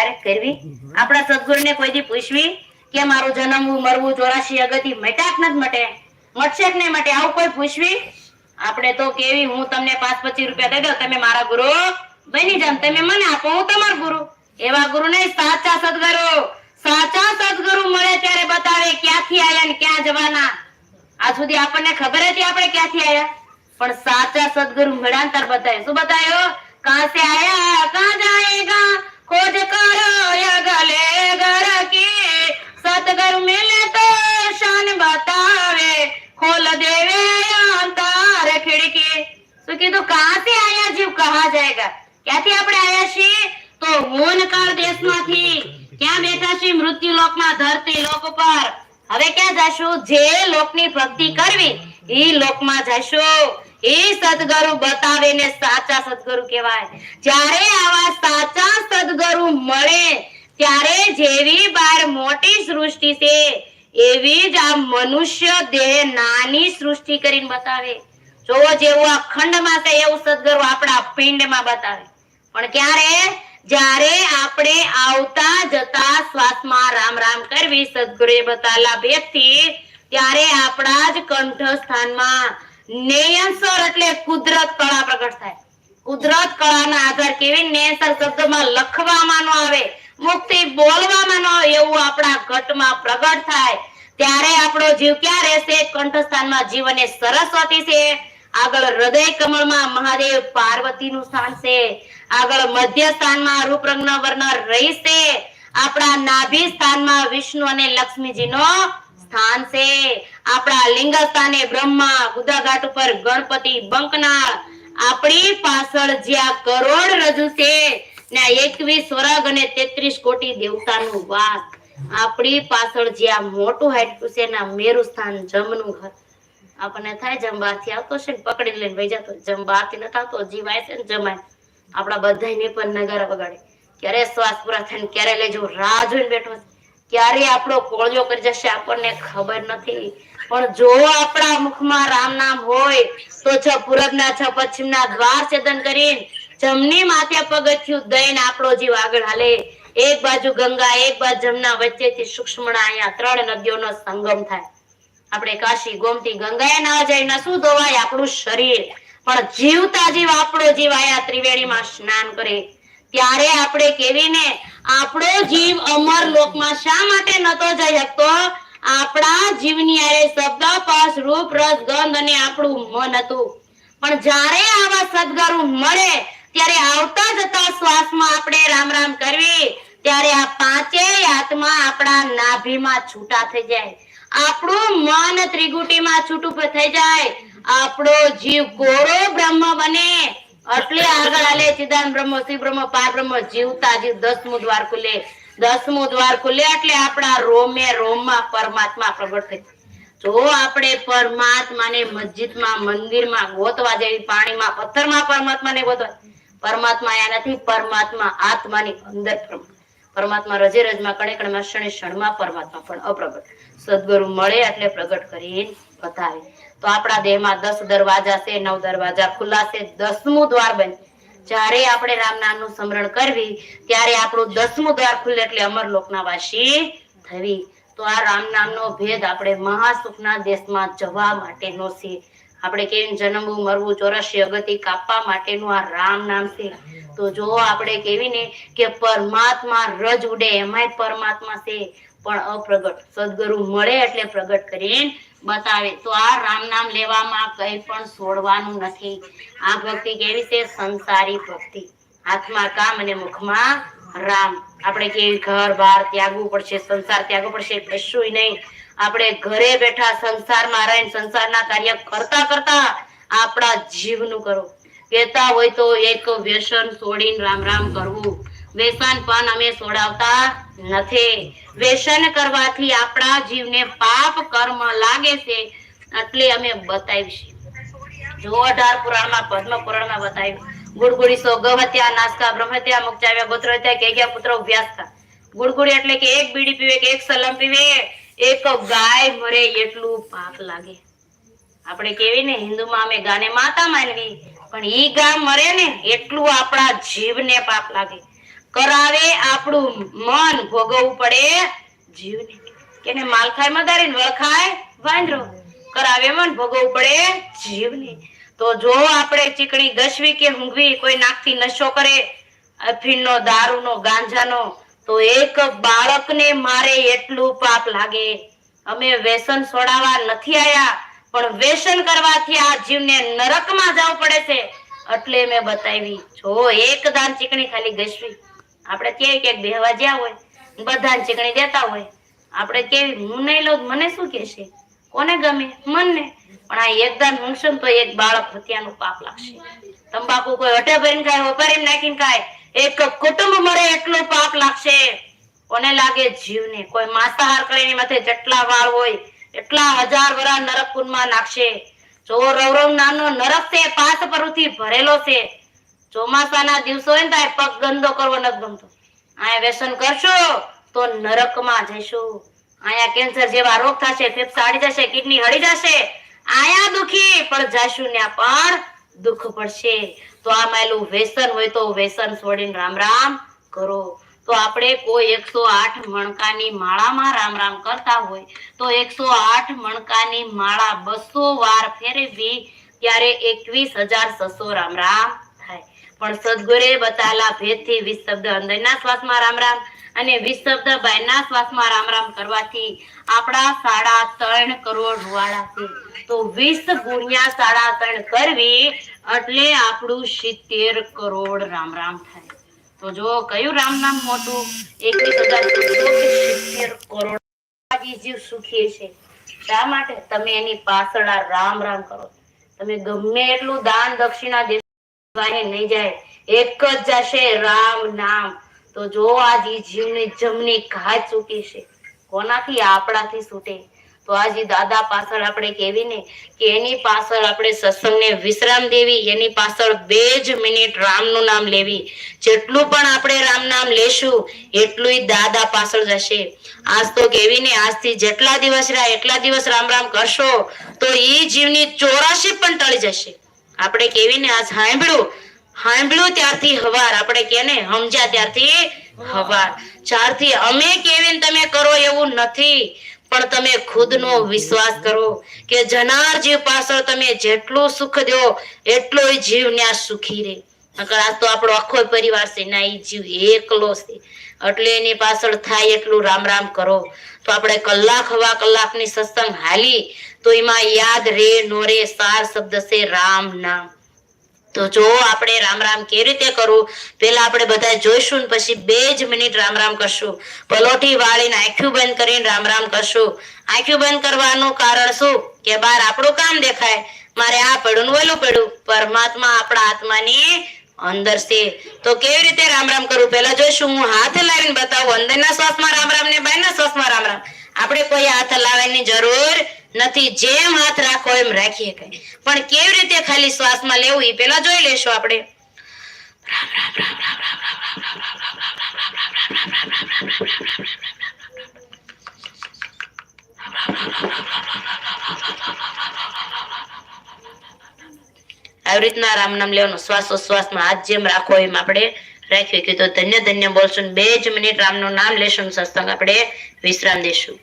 Direct કરવી. આપણા સદગુરુને કોઈથી પૂછવી કે મારું જન્મવું મરવું ચોરાશી અગતિ મટ્યા કે નથી મટે. મટશે કે નહીં મટે આવું કોઈ પૂછવી? આપણે તો કેવી હું તમને પાંચ પચીસ રૂપિયા દઈ દઉં તમે મારા ગુરુ બની જાવ તમે મને આપો હું તમારો ગુરુ. એવા ગુરુ ને સાચા સદગુરુ સાચા સદગુરુ મળે ત્યારે બતાવે ક્યાંથી આયા ને ક્યાં જવાના. આજ સુધી આપણને ખબર હતી આપણે ક્યાંથી આયા. પણ સાચા સદગુરુ મળ્યા તાર બતાવે શું બતાવ્યો? કાં સે આયા કહાં ખોજ કરો યા ગલે ગર કી સતગુરુ મિલે તો શાન બતાવે ખોલ દેવે અંતર ખિડકી શું કીધું કહાં સે આયા જીવ કહાં જાએગા ક્યાંથી આપણે આયા છીએ તો હોનકાળ દેશમાંથી ક્યાં બેઠા છીએ મૃત્યુ લોકમાં ધરતી લોક ઉપર હવે ક્યાં જશું જે લોકની ભક્તિ કરવી એ લોકમાં જાશું ઈ સદગુરુ બતાવે ને સાચા સદગુરુ કહેવાય. જ્યારે આવા સાચા સદગુરુ મળે, ત્યારે જેવી બાર મોટી સૃષ્ટિ છે, એવી જ આ મનુષ્ય દેહ નાની સૃષ્ટિ કરીને બતાવે. જો જેવું આ ખંડમાં છે, એવું સદગુરુ આપણા પિંડમાં બતાવે. પણ ક્યારે? જ્યારે આપણે આવતા જતા શ્વાસમાં રામ રામ કરવી સદગુરુએ બતાવેલા ભેદથી, ત્યારે આપણા જ કંઠસ્થાનમાં નેયંસર એટલે કુદરત કળા પ્રગટ થાય. કુદરત કળાના આધાર કેવી નેયંસર શબ્દમાં લખવામાં ન આવે, મુક્તિ બોલવામાં ન એવું આપણા ઘટમાં પ્રગટ થાય. ત્યારે આપણો જીવ ક્યાં રહેશે? કંઠસ્થાનમાં જીવ સરસ્વતી છે. આગળ હૃદય કમળમાં મહાદેવ પાર્વતીનું સ્થાન છે. આગળ મધ્ય સ્થાનમાં રૂપ રંગનો વર્ણ રહેશે. આપણા નાભી સ્થાનમાં વિષ્ણુ અને લક્ષ્મીજીનો સ્થાન છે. આપણા લિંગ સ્થાને બ્રહ્મા ગુદાઘાટ ઉપર ગણપતિ બંકના આપણી પાછળ જ્યાં કરોડ રજુ છે, ને એકવીસ સ્વર્ગ અને તેત્રીસ કોટી દેવતાનું વાસ આપણી પાછળ જ્યાં મોટું હાઈટું છે એના મેરુ સ્થાન જમનું ઘર. આપણને થાય જમવાથી આવતો છે ને પકડી લઈને વહી જતો. જમવાથી નથી આવતો જીવાય છે ને જમાય. આપણા બધાને પણ નગારા વગાડે. ક્યારે શ્વાસ પૂરા થઈને ક્યારે લેજો રાહ જોઈને બેઠો છે. ક્યારે આપણો કોળિયો કરી જશે આપણને ખબર નથી. પણ જો આપણા મુખમાં રામ નામ હોય, તો છ પૂરબના છ પશ્ચિમના દ્વાર છેદન કરીને જમની માથે પગથિયું દઈને આપણો જીવ આગળ હાલે. એક બાજુ ગંગા, એક બાજુ જમના વચ્ચેથી સૂક્ષ્મણા અહીંયા ત્રણ નદીઓનો સંગમ થાય. આપણે કાશી, ગોમતી ગંગાએ ના જઈને શું ધોવાય આપણું શરીર. પણ જીવતા જીવ આપણો જીવ આયા ત્રિવેણીમાં સ્નાન કરે. ત્યારે આપણે કેવીને આપણો જીવ અમર લોકમાં શા માટે નતો જઈ શકતો? આપણા જીવની આરે શબ્દ પાસ રૂપ, રસ, ગંધ અને આપણું મન હતું. પણ જ્યારે આવા સદગુરુ મળે, ત્યારે આવતા જતા શ્વાસમાં આપણે રામ રામ કરવી, ત્યારે આ પાંચેય આત્મા આપણા નાભીમાં છૂટા થઈ જાય. આપણું મન ત્રિગુટીમાં છૂટું થઈ જાય. આપણો જીવ કોરો બ્રહ્મ બને. એટલે આગળ હાલે ચિદાન બ્રહ્મ, શ્રી બ્રહ્મ, પાર બ્રહ્મ, જીવતા જીવ, દસમું દ્વાર ખુલે. દસમું દ્વાર ખુલે એટલે આપણા રોમે રોમમાં પરમાત્મા પ્રગટ થઈ. જો આપણે પરમાત્માને મસ્જિદમાં, મંદિરમાં ગોતવા જેવી પાણીમાં, પથ્થરમાં પરમાત્માને ગોતવા. પરમાત્મા આયા નથી, પરમાત્મા આત્માની અંદર પરમ- પરમાત્મા રજે રજમાં, કણે કણમાં, ક્ષણે ક્ષણમાં પરમાત્મા પણ અપ્રગટ. સદગુરુ મળે એટલે પ્રગટ કરીને બતાવે તો આપણા દેહમાં દસ દરવાજા છે, નવ દરવાજા ખુલ્લા છે, દસમું દ્વાર બને જ્યારે આપણે રામ નામનું સ્મરણ કરવી, ત્યારે આપણું દસમું દ્વાર ખુલે એટલે અમરલોકના વાસી થવી. તો આ રામ નામનો ભેદ આપણે મહાસુખના દેશમાં જવા માટેનો છે. આપણે કેવી જન્મવું, મરવું ચોરસી અગતિ કાપવા માટેનું આ રામ નામ છે. તો જો આપણે કેવી ને કે પરમાત્મા રજ ઉડે, એમાંય પરમાત્મા છે. પણ અપ્રગટ. સદગુરુ મળે એટલે પ્રગટ કરીને બતાવે. તો આ રામ નામ લેવામાં કઈ પણ છોડવાનું નથી. આ ભક્તિ કેવી છે? સંસારી ભક્તિ. હાથમાં કામ અને મુખમાં રામ. આપણે કેવી ઘર બહાર ત્યાગવું પડશે, સંસાર ત્યાગવો પડશે કશું નહીં. આપણે ઘરે બેઠા સંસારમાં રહીને સંસારના કાર્ય કરતા કરતા આપણા જીવનું કરો. કહેતા હોય તો એક વ્યસન છોડીને રામ રામ કરવું. વ્યસન પણ અમે છોડાવતા નથી. વ્યસન કરવાથી આપણા જીવને પાપ કર્મ લાગે છે એટલે અમે બતાવીશું. જો અઢાર પુરાણમાં, પદ્મ પુરાણમાં બતાવ્યું. ગુડગુડીસો ગવત્યા, નાસ્કા બ્રહ્મત્યા, મુક્તાવ્યા ગોત્રત્યા, કેગ્યા પુત્ર વ્યાસતા. ગુડગુડી એટલે કે એક બીડી પીવે કે એક સલમ પીવે, એક ગાય મરે એટલું પાપ લાગે. આપણે કેવી ને હિન્દુમાં અમે ગાને માતા માનવી, પણ ઈ ગા મરે ને એટલું આપણા જીવને પાપ લાગે. કરાવે આપણું મન ભોગવવું પડે જીવને. કેને માલખાય મદારીને વળખાય વાંદરો. કરાવે મન ભોગવવું પડે જીવને. તો જો આપણે ચીકણી ગસવી કે ઊંઘવી, કોઈ નાકથી નશો કરે, અફીણનો, દારૂનો, ગાંજાનો, તો એક બાળકને મારે એટલું પાપ લાગે. અમે વ્યસન છોડાવવા નથી આયા, પણ વ્યસન કરવાથી આ જીવને નરકમાં જવું પડે છે. એટલે મેં બતાવી, જો એક દાન ચીકણી ખાલી ગસવી આપણે કેવી કે બેહવા જ્યાં હોય, બધાને ચીકણી દેતા હોય. આપણે કેવી, હું નહીં લઉં મને શું કહેશે? કોને ગમે? મનને. પણ આ એકદમ દાન તો એક બાળક હત્યાનું પાપ લાગશે. તંબાકુ કોઈ હટે ભરીને ખાય વપરીને નાખીને ખાય. એક કુટુંબ મળે એટલું પાપ લાગશે. કોને લાગે? જીવને. કોઈ માંસાહાર કરીને માથે જેટલા વાળ હોય, એટલા હજાર વરા નરક કુંડમાં નાખશે. જો રવરવ નાનો નરક છે, પાસ પરુથી ભરેલો છે. ચોમાસાના દિવસો હોય ને ત્યારે પગ ગંદો કરવો નથી ગમતો. અહીંયા વ્યસન કરશો તો નરકમાં જઈશું. અહીંયા કેન્સર જેવા રોગ થશે, ફેફસા હળી જશે કિડની હળી જશે. આયા દુખી, પણ જાશું ને પણ દુઃખ પડશે. તો આ માયલું વ્યસન હોય તો વ્યસન છોડીને રામ રામ કરો. તો આપણે કોઈ એકસો આઠ મણકાની માળામાં રામ રામ કરતા હોય, તો એકસો આઠ મણકાની માળા બસો વાર ફેરવી ત્યારે એકવીસ હજાર છસો રામ રામ પણ સદગુરે બતાવેલા ભેદથી વીસ શબ્દ શ્વાસમાં રામ રામ અને વીસ શબ્દ શ્વાસમાં રામ રામ કરવાથી આપણા સાડા ત્રણ કરોડ રૂવાડા છે. તો વીસ ગુણ્યા સાડા ત્રણ કરવી એટલે આપણું સિત્તેર કરોડ રામ રામ થાય. તો જો કયું રામ નામ મોટું? એકવીસ હજાર સિત્તેર કરોડ? જીવ સુખી છે. શા માટે? તમે એની પાછળ રામ રામ કરો તમે ગમે એટલું દાન દક્ષિણા દેવાય નહીં જાય. એક જ જશે રામ નામ. તો જો આજ જીવની જમની ઘાત ચૂકી છે. કોનાથી આપણાથી છૂટે? તો આજે દાદા પાછળ આપણે કેવી ને કે એની પાછળ આપણે સત્સંગને વિશ્રામ દેવી, એની પાછળ બે જ મિનિટ રામનું નામ લેવી. જેટલું પણ આપણે રામ નામ લેશું, એટલું દાદા પાછળ જશે. આજ તો કેવી ને આજથી જેટલા દિવસ રહ્યા, એટલા દિવસ રામ રામ કરશો, તો ઈ જીવની ચોરાશી પણ ટળી જશે. આપણે કેવી ને આજ સાંભળ્યું. સાંભળ્યું ત્યારથી હવાર. આપણે કે ને સમજ્યા ત્યારથી હવાર. ચારથી અમે કેવીને તમે કરો એવું નથી. પણ તમે ખુદનો વિશ્વાસ કરો કે જનાર જીવ પાછળ તમે જેટલું સુખ દો, એટલો જીવ ને સુખી રહે. નકર આજ તો આપણો આખો પરિવાર છે, ના એ જીવ એકલો છે. એટલે એની પાછળ થાય એટલું રામ રામ કરો. તો આપણે કલાક હવા કલાકની સત્સંગ હાલી, તો એમાં યાદ રે, નો રે, સાર શબ્દ છે, રામ નામ. તો જો આપણે રામ રામ કેવી રીતે કરવું? પેલા આપણે બધા જોઈશું પછી બે જ મિનિટ રામ રામ કરશું. પલોઠી વાળીને આંખ્યું બંધ કરીને રામ રામ કરશું. આંખ્યું બંધ કરવાનું કારણ શું? કે બહાર આપણું કામ દેખાય. મારે આ પડ્યું ને ઓલું પડ્યું પરમાત્મા આપણા આત્માની અંદર છે તો કેવી રીતે રામ રામ કરવું પેલા જોઈશું હું હાથ લાવીને બતાવું અંદરના શ્વાસમાં રામ રામ ને બહારના શ્વાસમાં રામ રામ આપણે કોઈ હાથ લાવવાની જરૂર નથી જેમ હાથ રાખો એમ રાખીએ કઈ પણ કેવી રીતે ખાલી શ્વાસમાં લેવું એ પેલા જોઈ લેશું આપણે આવી રીતના રામ નામ લેવાનું શ્વાસોશ્વાસમાં હાથ જેમ રાખો એમ આપણે રાખ્યું. કીધું, ધન્ય ધન્ય બોલશું બે જ મિનિટ રામનું નામ લેશું સત્સંગ આપણે વિશ્રામ દેશું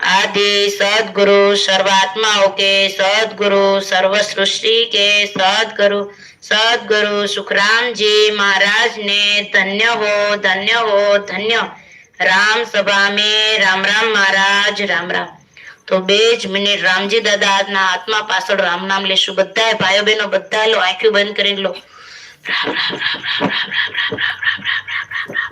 આદિ સદગુરુ સર્વાત્માઓ કે સદગુરુ સર્વ સૃષ્ટિ કે, સદગુરુ સદગુરુ સુખરામજી મહારાજ ને ધન્ય હો ધન્ય હો, ધન્ય. રામ સભા મે, રામ રામ મહારાજ, રામ રામ. તો બે જ મિનિટ રામજી દાદાના આત્મા પાછળ રામ નામ લેશું બધા ભાઈઓ બહેનો બધા લો આંખ્યું બંધ કરી લો રામ રામ રામ રામ રામ રામ રામ રામ રામ રામ રામ રામ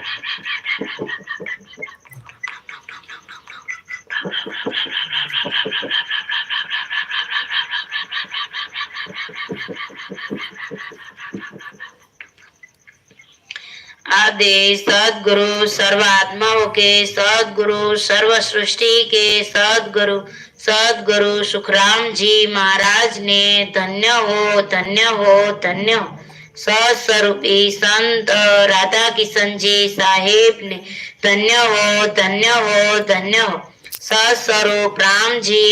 સદે સદગુરુ સર્વાત્માઓ કે, સદગુરુ સર્વ સૃષ્ટિ કે, સદગુરु સદગુરु સુખરામજી મહારાજ ને ધન્ય હો ધન્ય હો, ધન્ય સસ્વરૂપી સંત રાધા કિશનજી સાહેબ ને ધન્ય હો ધન્ય હો ધન્ય હો. સસ્વરૂપ રામજી